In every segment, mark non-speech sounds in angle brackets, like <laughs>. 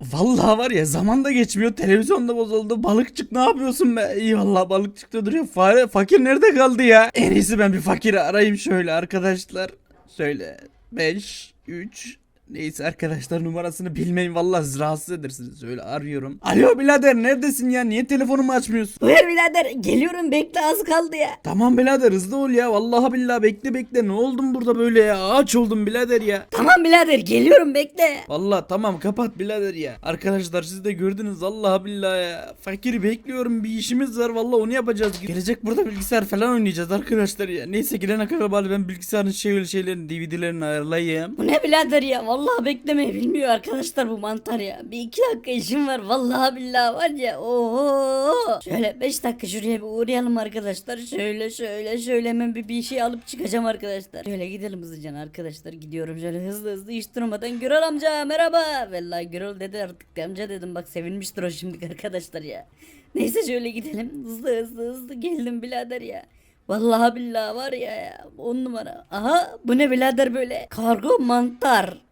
Vallahi var ya zaman da geçmiyor televizyon da bozuldu. Balıkçık ne yapıyorsun be? İyi vallahi balıkçık da duruyor. Fare, fakir nerede kaldı ya? En iyisi ben bir fakiri arayayım şöyle arkadaşlar. Şöyle 5 3 Neyse arkadaşlar numarasını bilmeyin vallahi rahatsız edersiniz. Öyle arıyorum. Alo birader neredesin ya? Niye telefonumu açmıyorsun? Buyur birader geliyorum bekle az kaldı ya. Tamam birader hızlı ol ya. Vallahi billahi bekle bekle. Ne oldun burada böyle ya? Aç oldum birader ya. Tamam birader geliyorum bekle. Vallahi tamam kapat birader ya. Arkadaşlar siz de gördünüz vallahi billahi ya. Fakiri bekliyorum bir işimiz var vallahi onu yapacağız. Gelecek burada bilgisayar falan oynayacağız arkadaşlar ya. Neyse girene kadar bari ben bilgisayarın şey şeylerini DVD'lerini ayarlayayım. Bu ne birader ya vallahi beklemeyi bilmiyor arkadaşlar bu mantar ya. Bir iki dakika işim var vallahi billahi var ya. Oho. Şöyle beş dakika şuraya bir uğrayalım arkadaşlar. Şöyle şöyle şöyle hemen bir, bir şey alıp çıkacağım arkadaşlar. Şöyle gidelim hızlıca arkadaşlar gidiyorum şöyle hızlı hızlı iş durmadan. Gürol amca merhaba. Vallahi Gürol dedi artık amca dedim bak sevinmiştir o şimdi arkadaşlar ya. Neyse şöyle gidelim hızlı hızlı hızlı geldim birader ya. Vallahi billahi var ya, ya on numara. Aha bu ne birader böyle? Kargo mantar.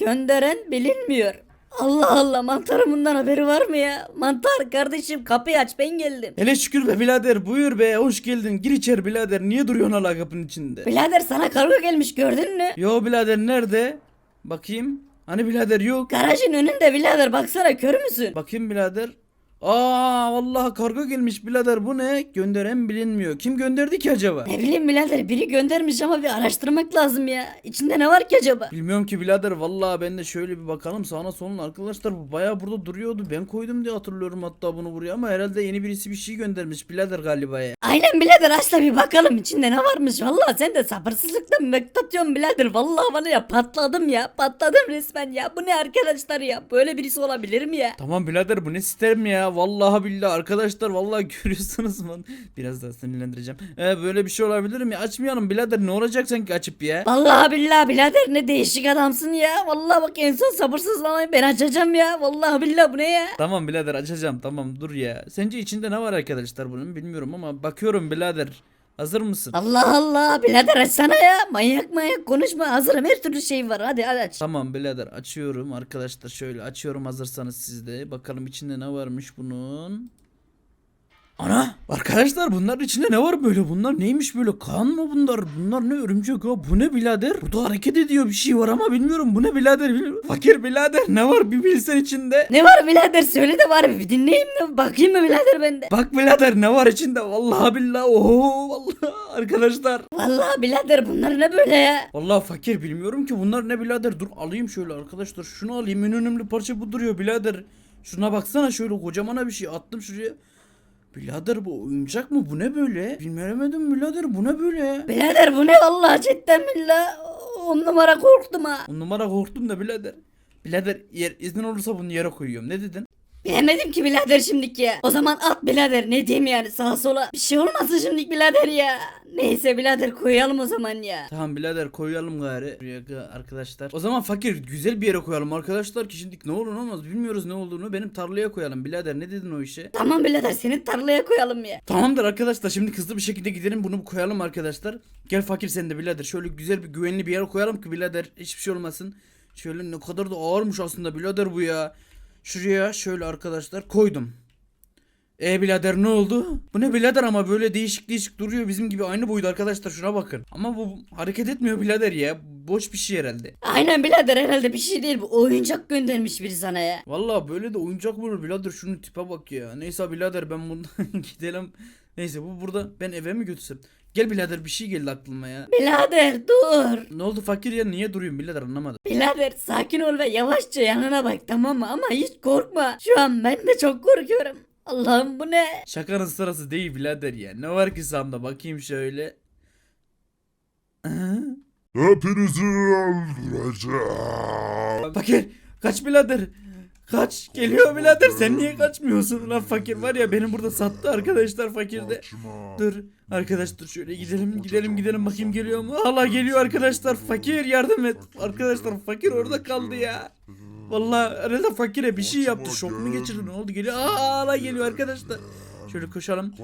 Gönderen bilinmiyor. Allah Allah mantarın bundan haberi var mı ya? Mantar kardeşim kapıyı aç ben geldim. Hele şükür be birader buyur be hoş geldin. Gir içeri birader. Niye duruyorsun hala kapının içinde? Birader sana kargo gelmiş gördün mü? Yo birader nerede? Bakayım. Hani birader yok. Garajın önünde birader baksana kör müsün? Bakayım birader. Aa vallahi kargo gelmiş birader bu ne? Gönderen bilinmiyor. Kim gönderdi ki acaba? Ne bileyim birader biri göndermiş ama bir araştırmak lazım ya. İçinde ne var ki acaba? Bilmiyorum ki birader vallahi ben de şöyle bir bakalım sağına soluna arkadaşlar bu bayağı burada duruyordu ben koydum diye hatırlıyorum hatta bunu buraya ama herhalde yeni birisi bir şey göndermiş birader galiba ya. Aynen birader aç da bir bakalım içinde ne varmış. Vallahi sen de sabırsızlıktan mektatıyorsun birader. Vallahi bana ya patladım ya. Patladım resmen ya. Bu ne arkadaşlar ya? Böyle birisi olabilir mi ya? Tamam birader bu ne sistem ya vallahi billahi arkadaşlar vallahi <laughs> görüyorsunuz mu? Biraz daha sinirlendireceğim. Ee, böyle bir şey olabilir mi? Açmayalım birader ne olacak sanki açıp ya? Vallahi billahi birader ne değişik adamsın ya. Vallahi bak en son sabırsızlamayı ben açacağım ya. Vallahi billahi bu ne ya? Tamam birader açacağım tamam dur ya. Sence içinde ne var arkadaşlar bunun bilmiyorum ama bakıyorum birader. Hazır mısın? Allah Allah birader açsana ya. Manyak manyak konuşma. Hazırım her türlü şey var. Hadi hadi aç. Tamam birader açıyorum arkadaşlar şöyle açıyorum hazırsanız siz de. Bakalım içinde ne varmış bunun. Ana! Arkadaşlar bunların içinde ne var böyle? Bunlar neymiş böyle? Kan mı bunlar? Bunlar ne? Örümcek ha bu ne birader? Burada hareket ediyor bir şey var ama bilmiyorum. Bu ne birader? Bilmiyorum. fakir birader ne var bir bilsen içinde? Ne var birader? Söyle de var bir dinleyeyim de bakayım mı birader bende. bak birader ne var içinde? Vallahi billahi oho vallahi. <laughs> Arkadaşlar. Vallahi birader bunlar ne böyle ya? Vallahi fakir bilmiyorum ki bunlar ne birader? Dur alayım şöyle arkadaşlar. Şunu alayım en önemli parça bu duruyor birader. Şuna baksana şöyle kocamana bir şey attım şuraya Birader bu oyuncak mı? Bu ne böyle? Bilmeyemedim birader bu ne böyle? Birader bu ne vallahi? Cidden billah. On numara korktum ha. On numara korktum da birader. Birader yer, iznin olursa bunu yere koyuyorum. Ne dedin Bilemedim ki birader şimdiki ya. O zaman at birader ne diyeyim yani sağa sola. Bir şey olmasın şimdilik birader ya. Neyse birader koyalım o zaman ya. Tamam birader koyalım gari Buraya ga- arkadaşlar O zaman fakir güzel bir yere koyalım arkadaşlar ki şimdi ne olur ne olmaz bilmiyoruz ne olduğunu benim tarlaya koyalım birader ne dedin o işe Tamam birader seni tarlaya koyalım ya. Tamamdır arkadaşlar şimdi hızlı bir şekilde gidelim bunu koyalım arkadaşlar. Gel fakir sen de birader şöyle güzel bir güvenli bir yere koyalım ki birader hiçbir şey olmasın. Şöyle ne kadar da ağırmış aslında birader bu ya. Şuraya şöyle arkadaşlar koydum. E birader ne oldu? Bu ne birader ama böyle değişik değişik duruyor bizim gibi aynı boyda arkadaşlar şuna bakın. Ama bu hareket etmiyor birader ya. Boş bir şey herhalde. Aynen birader herhalde bir şey değil bu oyuncak göndermiş biri sana ya. Vallahi böyle de oyuncak mı olur birader şunun tipe bak ya. Neyse birader ben bundan <laughs> gidelim. Neyse bu burada ben eve mi götürsem? Gel birader bir şey geldi aklıma ya. Birader dur. Ne oldu fakir ya niye duruyorsun birader anlamadım. Birader sakin ol ve yavaşça yanına bak tamam mı? Ama hiç korkma. Şu an ben de çok korkuyorum. Allah'ım bu ne? Şakanın sırası değil birader ya. Ne var ki samda bakayım şöyle. Hepinizi öldüreceğim. Fakir kaç birader. Kaç geliyor birader sen niye kaçmıyorsun lan fakir var ya benim burada sattı arkadaşlar fakir. Dur arkadaş dur şöyle gidelim gidelim gidelim bakayım geliyor mu? Hala geliyor arkadaşlar fakir yardım et. Arkadaşlar fakir orada kaldı ya. Vallahi arada fakire bir şey yaptı şok mu geçirdi ne oldu geliyor. Aa hala geliyor arkadaşlar. Şöyle koşalım.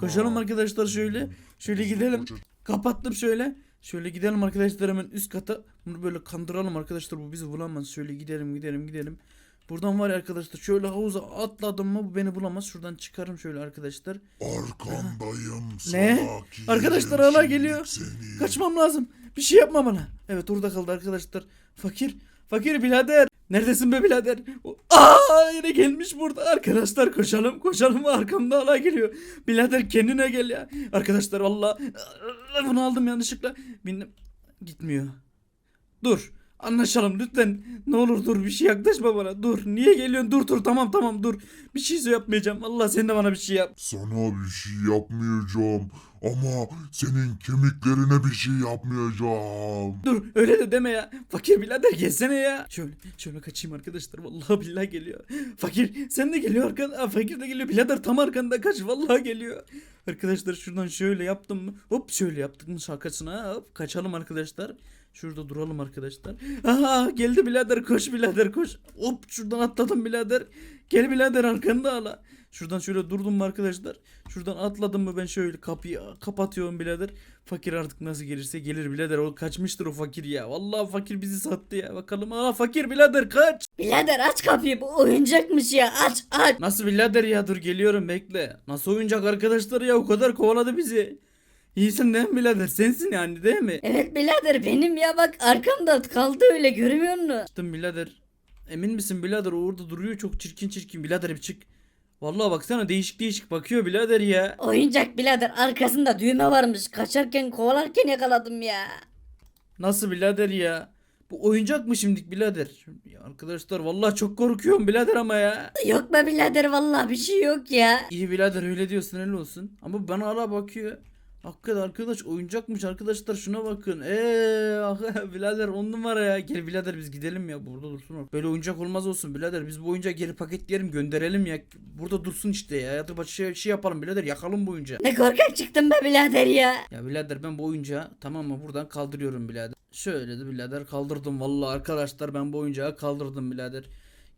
Koşalım arkadaşlar şöyle. Şöyle gidelim. Kapattım şöyle. Şöyle gidelim arkadaşlar hemen üst kata. Bunu böyle kandıralım arkadaşlar bu bizi bulamaz. Şöyle gidelim gidelim gidelim. Buradan var ya arkadaşlar şöyle havuza atladım mı bu beni bulamaz. Şuradan çıkarım şöyle arkadaşlar. Arkandayım Ne? salak Arkadaşlar yerim hala geliyor. Seni. Kaçmam lazım. Bir şey yapma bana. Evet orada kaldı arkadaşlar. Fakir. Fakir birader. Neredesin be birader? O- Aa yine gelmiş burada. Arkadaşlar koşalım koşalım arkamda hala geliyor. Birader kendine gel ya. Arkadaşlar valla bunu aldım yanlışlıkla. Bindim. Gitmiyor. Dur. Anlaşalım lütfen. Ne olur dur bir şey yaklaşma bana. Dur. Niye geliyorsun? Dur dur tamam tamam dur. Bir şey yapmayacağım. Allah sen de bana bir şey yap. Sana bir şey yapmayacağım ama senin kemiklerine bir şey yapmayacağım. Dur öyle de deme ya. Fakir birader gelsene ya. Şöyle şöyle kaçayım arkadaşlar. Vallahi billahi geliyor. Fakir sen de geliyor arkanda. Aa, fakir de geliyor. Birader tam arkanda kaç. Vallahi geliyor. Arkadaşlar şuradan şöyle yaptım mı? Hop şöyle yaptık mı şakasına. Hop kaçalım arkadaşlar. Şurada duralım arkadaşlar. Aha geldi birader koş birader koş. Hop şuradan atladım birader. Gel birader arkanda hala. Şuradan şöyle durdum mu arkadaşlar? Şuradan atladım mı ben şöyle kapıyı kapatıyorum birader. Fakir artık nasıl gelirse gelir birader. O kaçmıştır o fakir ya. Vallahi fakir bizi sattı ya. Bakalım. Aa fakir birader kaç. Birader aç kapıyı bu oyuncakmış ya aç aç. Nasıl birader ya dur geliyorum bekle. Nasıl oyuncak arkadaşlar ya o kadar kovaladı bizi. İyisin değil mi birader? Sensin yani değil mi? Evet birader benim ya bak arkamda kaldı öyle görmüyor musun? Çıktım birader. Emin misin birader? O orada duruyor çok çirkin çirkin. Birader bir çık. Vallahi baksana değişik değişik bakıyor birader ya. Oyuncak birader arkasında düğme varmış kaçarken kovalarken yakaladım ya. Nasıl birader ya? Bu oyuncak mı şimdilik birader? Ya arkadaşlar vallahi çok korkuyorum birader ama ya. Yok be birader vallahi bir şey yok ya. İyi birader öyle diyorsun öyle olsun. Ama bana hala bakıyor. Hakikaten arkadaş oyuncakmış arkadaşlar şuna bakın. Eee <laughs> birader on numara ya. Gel birader biz gidelim ya burada dursun. Böyle oyuncak olmaz olsun birader. Biz bu oyuncağı geri paketleyelim gönderelim ya. Burada dursun işte ya. Ya da başka şey, şey yapalım birader yakalım bu oyuncağı. Ne korkak çıktın be birader ya. Ya birader ben bu oyuncağı tamam mı buradan kaldırıyorum birader. Şöyle de birader kaldırdım vallahi arkadaşlar ben bu oyuncağı kaldırdım birader.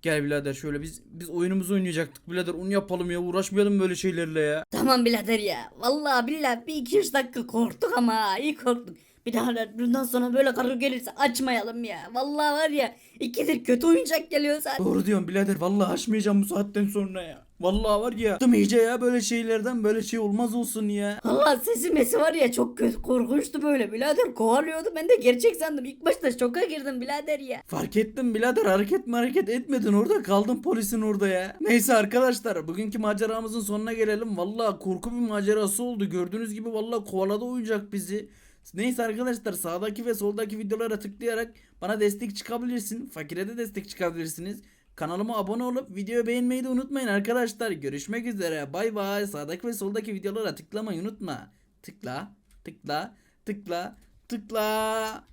Gel birader şöyle biz biz oyunumuzu oynayacaktık birader onu yapalım ya uğraşmayalım böyle şeylerle ya. Tamam birader ya. Vallahi billahi bir iki üç dakika korktuk ama iyi korktuk. Bir daha da bundan sonra böyle karı gelirse açmayalım ya. Vallahi var ya ikidir kötü oyuncak geliyor zaten. Doğru diyorsun birader vallahi açmayacağım bu saatten sonra ya. Vallahi var ya. Bıktım iyice ya böyle şeylerden böyle şey olmaz olsun ya. Allah sesi mesi var ya çok kötü korkunçtu böyle birader kovalıyordu ben de gerçek sandım ilk başta şoka girdim birader ya. Fark ettim birader hareket mi hareket etmedin orada kaldın polisin orada ya. Neyse arkadaşlar bugünkü maceramızın sonuna gelelim. Vallahi korku bir macerası oldu. Gördüğünüz gibi vallahi kovaladı oyuncak bizi. Neyse arkadaşlar sağdaki ve soldaki videolara tıklayarak bana destek çıkabilirsin. Fakire de destek çıkabilirsiniz. Kanalıma abone olup videoyu beğenmeyi de unutmayın arkadaşlar. Görüşmek üzere. Bay bay. Sağdaki ve soldaki videolara tıklamayı unutma. Tıkla, tıkla, tıkla, tıkla.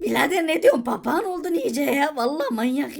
Birader ne diyorsun papağan oldun iyice ya vallahi manyak ya.